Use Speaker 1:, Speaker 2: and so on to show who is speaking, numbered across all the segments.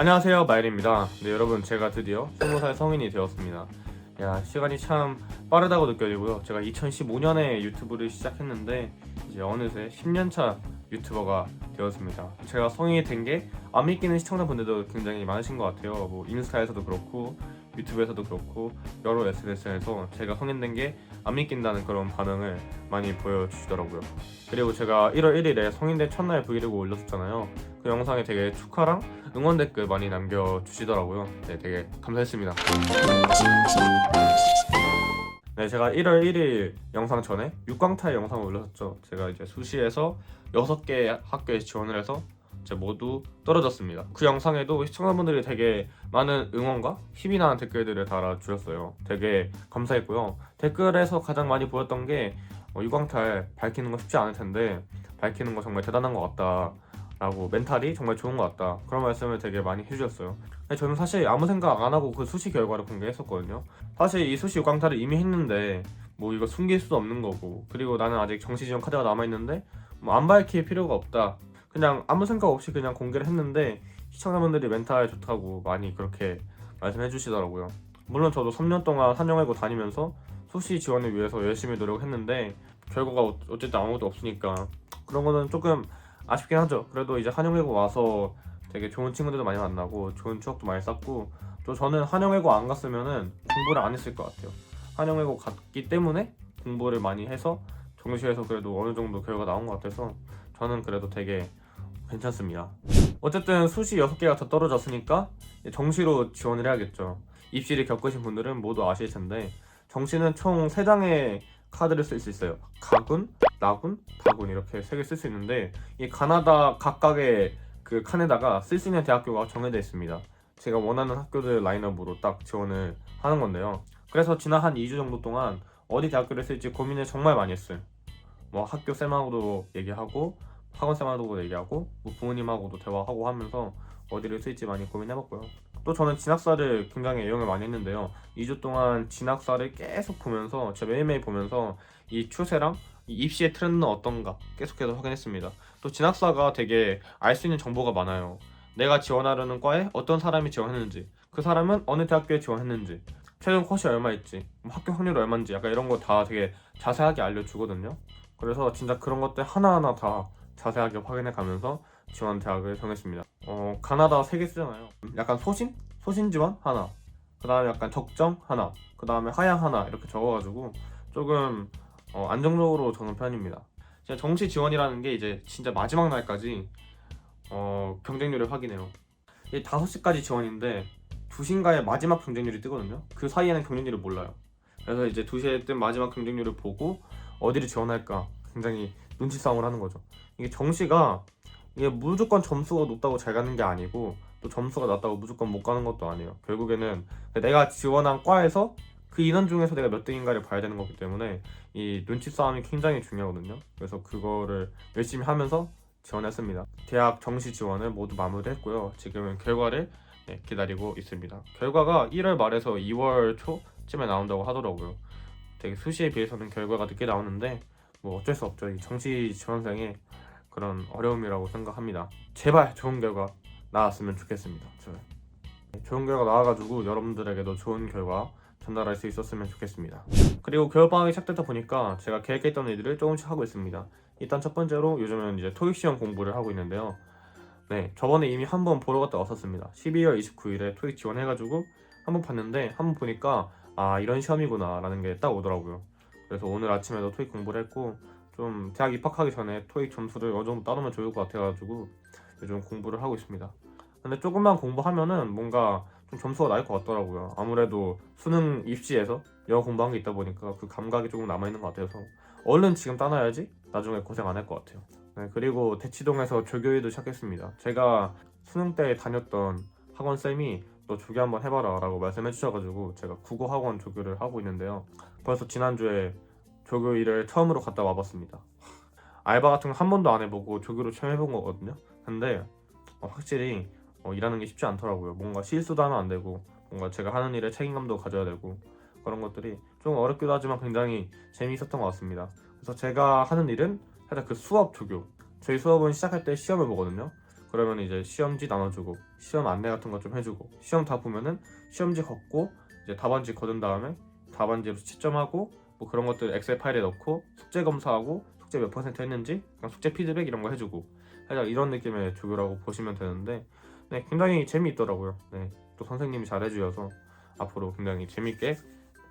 Speaker 1: 안녕하세요 마일입니다. 네 여러분 제가 드디어 20살 성인이 되었습니다. 야 시간이 참 빠르다고 느껴지고요. 제가 2015년에 유튜브를 시작했는데 이제 어느새 10년차 유튜버가 되었습니다. 제가 성인이 된 게 안 믿기는 시청자분들도 굉장히 많으신 것 같아요. 뭐 인스타에서도 그렇고 유튜브에서도 그렇고 여러 SNS에서 제가 성인된 게 안 믿긴다는 그런 반응을 많이 보여주시더라고요 그리고 제가 1월 1일에 성인된 첫날 브이로그 올렸었잖아요 그 영상에 되게 축하랑 응원 댓글 많이 남겨주시더라고요. 네, 되게 감사했습니다. 네, 제가 1월 1일 영상 전에 육광타의 영상을 올렸었죠. 제가 이제 수시에서 6개 학교에 지원을 해서 모두 떨어졌습니다. 그 영상에도 시청자분들이 되게 많은 응원과 힘이 나는 댓글들을 달아주셨어요. 되게 감사했고요. 댓글에서 가장 많이 보였던 게 어, 유광탈 밝히는 거 쉽지 않을 텐데 밝히는 거 정말 대단한 것 같다. 라고 멘탈이 정말 좋은 것 같다 그런 말씀을 되게 많이 해주셨어요 저는 사실 아무 생각 안 하고 그 수시 결과를 공개했었거든요 사실 이 수시 유광탈을 이미 했는데 뭐 이거 숨길 수도 없는 거고 그리고 나는 아직 정시지원 카드가 남아있는데 뭐 안 밝힐 필요가 없다 그냥 아무 생각 없이 그냥 공개를 했는데 시청자분들이 멘탈 좋다고 많이 그렇게 말씀해 주시더라고요 물론 저도 3년 동안 한영외고 다니면서 수시 지원을 위해서 열심히 노력했는데 결과가 어- 어쨌든 아무것도 없으니까 그런 거는 조금 아쉽긴 하죠. 그래도 이제 한영외고 와서 되게 좋은 친구들도 많이 만나고 좋은 추억도 많이 쌓고 또 저는 한영외고 안 갔으면은 공부를 안 했을 것 같아요. 한영외고 갔기 때문에 공부를 많이 해서 정시에서 그래도 어느 정도 결과 나온 것 같아서 저는 그래도 되게 괜찮습니다. 어쨌든 수시 6개가 더 떨어졌으니까 정시로 지원을 해야겠죠. 입시를 겪으신 분들은 모두 아실 텐데 정시는 총 3장의 카드를 쓸 수 있어요. 가군, 나군, 다군 이렇게 세 개 쓸 수 있는데 이 가나다 각각의 그 칸에다가 쓸 수 있는 대학교가 정해져 있습니다. 제가 원하는 학교들 라인업으로 딱 지원을 하는 건데요. 그래서 지난 한 2주 정도 동안 어디 대학교를 쓸지 고민을 정말 많이 했어요. 뭐 학교 쌤하고도 얘기하고 학원 쌤하고도 얘기하고 뭐 부모님하고도 대화하고 하면서 어디를 쓸지 많이 고민해봤고요. 또 저는 진학사를 굉장히 애용을 많이 했는데요. 2주 동안 진학사를 계속 보면서 제가 매일매일 보면서 이 추세랑 이 입시의 트렌드는 어떤가 계속해서 확인했습니다. 또 진학사가 되게 알 수 있는 정보가 많아요. 내가 지원하려는 과에 어떤 사람이 지원했는지, 그 사람은 어느 대학교에 지원했는지, 최종 컷이 얼마있지, 뭐 학교 확률이 얼마인지 약간 이런 거 다 되게 자세하게 알려주거든요. 그래서 진짜 그런 것들 하나하나 다 자세하게 확인해 가면서 지원 대학을 정했습니다. 어, 가나다 3개 쓰잖아요. 약간 소신? 소신 지원 하나. 그 다음에 약간 적정 하나. 그 다음에 하향 하나. 이렇게 적어가지고 조금 어, 안정적으로 적는 편입니다. 진짜 정시 지원이라는 게 이제 진짜 마지막 날까지 어, 경쟁률을 확인해요. 이 5시까지 지원인데 2시인가에 마지막 경쟁률이 뜨거든요. 그 사이에는 경쟁률을 몰라요. 그래서 이제 2시에 뜬 마지막 경쟁률을 보고 어디를 지원할까 굉장히 눈치 싸움을 하는 거죠. 이게 정시가 이게 무조건 점수가 높다고 잘 가는 게 아니고 또 점수가 낮다고 무조건 못 가는 것도 아니에요. 결국에는 내가 지원한 과에서 그 인원 중에서 내가 몇 등인가를 봐야 되는 거기 때문에 이 눈치 싸움이 굉장히 중요하거든요. 그래서 그거를 열심히 하면서 지원했습니다. 대학 정시 지원을 모두 마무리했고요. 지금은 결과를 네, 기다리고 있습니다. 결과가 1월 말에서 2월 초쯤에 나온다고 하더라고요. 되게 수시에 비해서는 결과가 늦게 나오는데 뭐 어쩔 수 없죠. 이 정시 지원생의 그런 어려움이라고 생각합니다. 제발 좋은 결과 나왔으면 좋겠습니다. 저는. 네, 좋은 결과 나와가지고 여러분들에게도 좋은 결과 전달할 수 있었으면 좋겠습니다. 그리고 겨울방학이 시작되다 보니까 제가 계획했던 일들을 조금씩 하고 있습니다. 일단 첫 번째로 요즘은 이제 토익 시험 공부를 하고 있는데요. 네, 저번에 이미 한 번 보러 갔다 왔었습니다. 12월 29일에 토익 지원해가지고 한 번 봤는데 한 번 보니까 아 이런 시험이구나 라는 게 딱 오더라고요. 그래서 오늘 아침에도 토익 공부를 했고 좀 대학 입학하기 전에 토익 점수를 어느 정도 따놓으면 좋을 것 같아가지고 요즘 공부를 하고 있습니다. 근데 조금만 공부하면은 뭔가 좀 점수가 나을 것 같더라고요. 아무래도 수능 입시에서 영어 공부한 게 있다 보니까 그 감각이 조금 남아 있는 것 같아서 얼른 지금 따놔야지 나중에 고생 안 할 것 같아요. 네, 그리고 대치동에서 조교일도 시작했습니다. 제가 수능 때 다녔던 학원 쌤이 너 조교 한번 해봐라 라고 말씀해 주셔가지고 제가 국어 학원 조교를 하고 있는데요. 벌써 지난주에 조교 일을 처음으로 갔다 와봤습니다. 알바 같은 거 한 번도 안 해보고 조교를 처음 해본 거거든요. 근데 어, 확실히 어, 일하는 게 쉽지 않더라고요. 뭔가 실수도 하면 안 되고 뭔가 제가 하는 일에 책임감도 가져야 되고 그런 것들이 좀 어렵기도 하지만 굉장히 재미있었던 것 같습니다. 그래서 제가 하는 일은 살짝 그 수업 조교. 저희 수업은 시작할 때 시험을 보거든요. 그러면 이제 시험지 나눠주고 시험 안내 같은 거 좀 해주고 시험 다 보면은 시험지 걷고 이제 답안지 거둔 다음에 답안지로 채점하고 뭐 그런 것들 엑셀 파일에 넣고 숙제 검사하고 숙제 몇 퍼센트 했는지 그냥 숙제 피드백 이런 거 해주고 살짝 이런 느낌의 조교라고 보시면 되는데 네 굉장히 재미있더라고요. 네 또 선생님이 잘 해주셔서 앞으로 굉장히 재밌게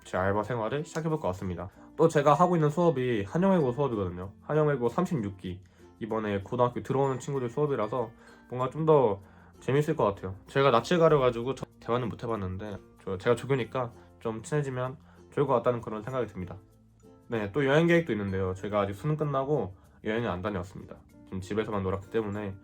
Speaker 1: 제 알바 생활을 시작해볼 것 같습니다. 또 제가 하고 있는 수업이 한영외고 수업이거든요. 한영외고 36기 이번에 고등학교 들어오는 친구들 수업이라서 뭔가 좀 더 재밌을 것 같아요. 제가 낯을 가려가지고 저- 대화는 못 해봤는데 저- 제가 조교니까 좀 친해지면 좋을 것 같다는 그런 생각이 듭니다. 네, 또 여행 계획도 있는데요. 제가 아직 수능 끝나고 여행을 안 다녀왔습니다. 지금 집에서만 놀았기 때문에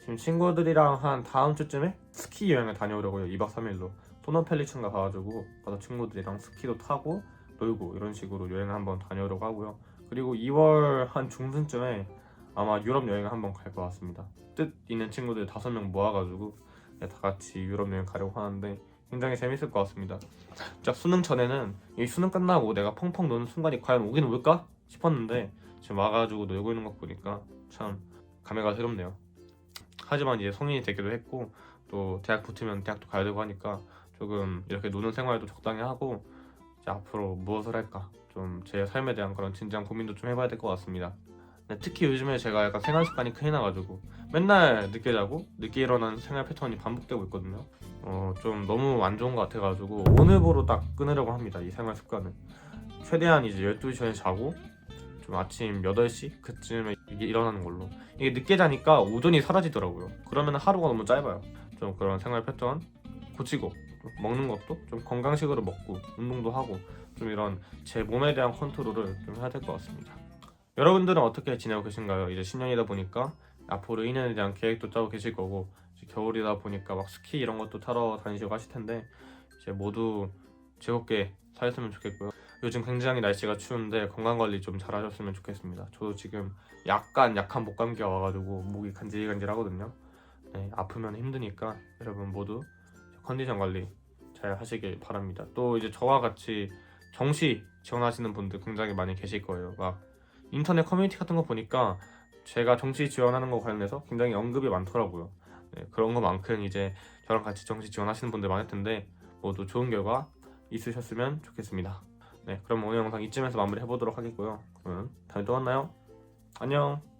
Speaker 1: 지금 친구들이랑 한 다음 주쯤에 스키 여행을 다녀오려고요. 2박 3일로 토너펠리츠인가 가가지고 가서 친구들이랑 스키도 타고 놀고 이런 식으로 여행을 한번 다녀오려고 하고요. 그리고 2월 한 중순쯤에 아마 유럽 여행을 한번 갈 것 같습니다. 뜻 있는 친구들 다섯 명 모아가지고 네, 다 같이 유럽 여행 가려고 하는데 굉장히 재밌을 것 같습니다. 진짜 수능 전에는 이 수능 끝나고 내가 펑펑 노는 순간이 과연 오긴 올까 싶었는데 지금 와가지고 놀고 있는 것 보니까 참 감회가 새롭네요. 하지만 이제 성인이 되기도 했고 또 대학 붙으면 대학도 가야 되고 하니까 조금 이렇게 노는 생활도 적당히 하고 앞으로 무엇을 할까 좀 제 삶에 대한 그런 진지한 고민도 좀 해봐야 될 것 같습니다. 네, 특히 요즘에 제가 약간 생활 습관이 큰일 나가지고 맨날 늦게 자고 늦게 일어나는 생활 패턴이 반복되고 있거든요. 어, 좀 너무 안 좋은 것 같아가지고 오늘부로 딱 끊으려고 합니다. 이 생활 습관을 최대한 이제 12시 전에 자고 좀 아침 8시 그쯤에 일어나는 걸로 이게 늦게 자니까 오전이 사라지더라고요. 그러면 하루가 너무 짧아요. 좀 그런 생활 패턴 고치고 먹는 것도 좀 건강식으로 먹고 운동도 하고 좀 이런 제 몸에 대한 컨트롤을 좀 해야 될 것 같습니다. 여러분들은 어떻게 지내고 계신가요? 이제 신년이다 보니까 앞으로 2년에 대한 계획도 짜고 계실 거고 겨울이다 보니까 막 스키 이런 것도 타러 다니시고 하실 텐데 이제 모두 즐겁게 사셨으면 좋겠고요. 요즘 굉장히 날씨가 추운데 건강 관리 좀 잘하셨으면 좋겠습니다. 저도 지금 약간 약한 목 감기가 와가지고 목이 간질간질하거든요. 네, 아프면 힘드니까 여러분 모두 컨디션 관리 잘 하시길 바랍니다. 또 이제 저와 같이 정시 지원하시는 분들 굉장히 많이 계실 거예요. 막 인터넷 커뮤니티 같은 거 보니까 제가 정시 지원하는 거 관련해서 굉장히 언급이 많더라고요. 네, 그런 것만큼 이제 저랑 같이 정시 지원하시는 분들 많을 텐데 모두 좋은 결과 있으셨으면 좋겠습니다. 네, 그럼 오늘 영상 이쯤에서 마무리 해보도록 하겠고요. 그러면 다음에 또 만나요. 안녕.